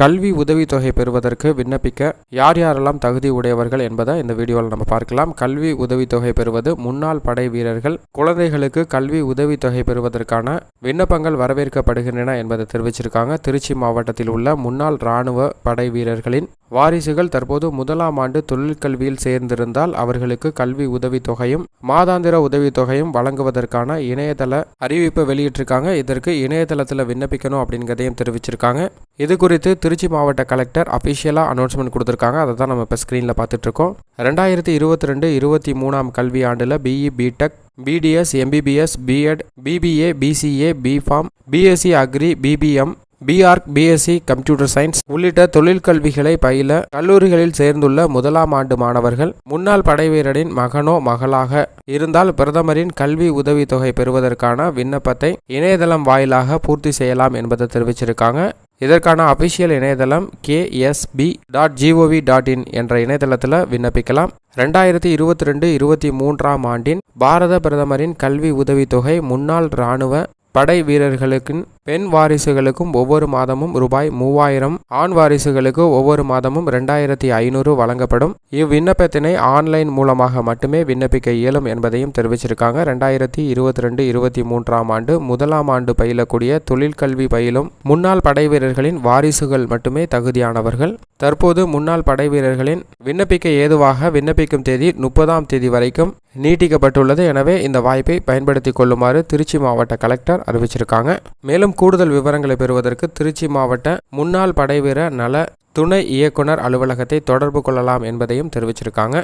கல்வி உதவித்தொகை பெறுவதற்கு விண்ணப்பிக்க யார் யாரெல்லாம் தகுதி உடையவர்கள் என்பதை இந்த வீடியோவில் நம்ம பார்க்கலாம். கல்வி உதவித்தொகை பெறுவது முன்னாள் படை வீரர்கள். குழந்தைகளுக்கு கல்வி உதவித்தொகை பெறுவதற்கான விண்ணப்பங்கள் வரவேற்கப்படுகின்றன என்பதை தெரிவிச்சிருக்காங்க. திருச்சி மாவட்டத்தில் உள்ள முன்னாள் இராணுவ படை வீரர்களின் வாரிசுகள் தற்போது முதலாம் ஆண்டு தொழிற்கல்வியில் சேர்ந்திருந்தால் அவர்களுக்கு கல்வி உதவித்தொகையும் மாதாந்திர உதவித்தொகையும் வழங்குவதற்கான இணையதள அறிவிப்பை வெளியிட்டிருக்காங்க. இதற்கு இணையதளத்தில் விண்ணப்பிக்கணும் அப்படிங்கிறதையும் தெரிவிச்சிருக்காங்க. இது குறித்து திருச்சி மாவட்ட கலெக்டர் அஃபிஷியலாக அனௌன்ஸ்மெண்ட் கொடுத்துருக்காங்க. அதை தான் நம்ம இப்போ ஸ்க்ரீனில் பார்த்துட்ருக்கோம். ரெண்டாயிரத்தி இருபத்தி ரெண்டு இருபத்தி மூணாம் கல்வி ஆண்டில் B E B Tech BDS MBBS B Ed BBA BCA B Pharm B Sc agri BBM B Arch B Sc computer science உள்ளிட்ட தொழிற்கல்விகளை பயில கல்லூரிகளில் சேர்ந்துள்ள முதலாம் ஆண்டு மாணவர்கள் முன்னாள் படைவீரரின் மகனோ மகளாக இருந்தால் பிரதமரின் கல்வி உதவித்தொகை பெறுவதற்கான விண்ணப்பத்தை இணையதளம் வாயிலாக பூர்த்தி செய்யலாம் என்பதை தெரிவிச்சிருக்காங்க. இதற்கான அபிஷியல் இணையதளம் KSP dot gov dot in என்ற இணையதளத்தில் விண்ணப்பிக்கலாம். ரெண்டாயிரத்தி இருபத்தி ரெண்டு இருபத்தி மூன்றாம் ஆண்டின் பாரத பிரதமரின் கல்வி உதவித்தொகை முன்னாள் இராணுவ படை வீரர்களுக்கும் பெண் வாரிசுகளுக்கும் ஒவ்வொரு மாதமும் ரூபாய் மூவாயிரம் ஆண் வாரிசுகளுக்கு ஒவ்வொரு மாதமும் ரெண்டாயிரத்தி ஐநூறு வழங்கப்படும். இவ்விண்ணப்பத்தினை ஆன்லைன் மூலமாக மட்டுமே விண்ணப்பிக்க இயலும் என்பதையும் தெரிவிச்சிருக்காங்க. ரெண்டாயிரத்தி இருபத்தி ரெண்டு இருபத்தி மூன்றாம் ஆண்டு முதலாம் ஆண்டு பயிலக்கூடிய தொழிற்கல்வி பயிலும் முன்னாள் படை வீரர்களின் வாரிசுகள் மட்டுமே தகுதியானவர்கள். தற்போது முன்னாள் படை வீரர்களின் விண்ணப்பிக்க ஏதுவாக விண்ணப்பிக்கும் தேதி முப்பதாம் தேதி வரைக்கும் நீட்டிக்கப்பட்டுள்ளது. எனவே இந்த வாய்ப்பை பயன்படுத்திக் கொள்ளுமாறு திருச்சி மாவட்ட கலெக்டர் அறிவிச்சிருக்காங்க. மேலும் கூடுதல் விவரங்களை பெறுவதற்கு திருச்சி மாவட்ட முன்னாள் படைவீரர் நல துணை இயக்குனர் அலுவலகத்தை தொடர்பு கொள்ளலாம் என்பதையும் தெரிவிச்சிருக்காங்க.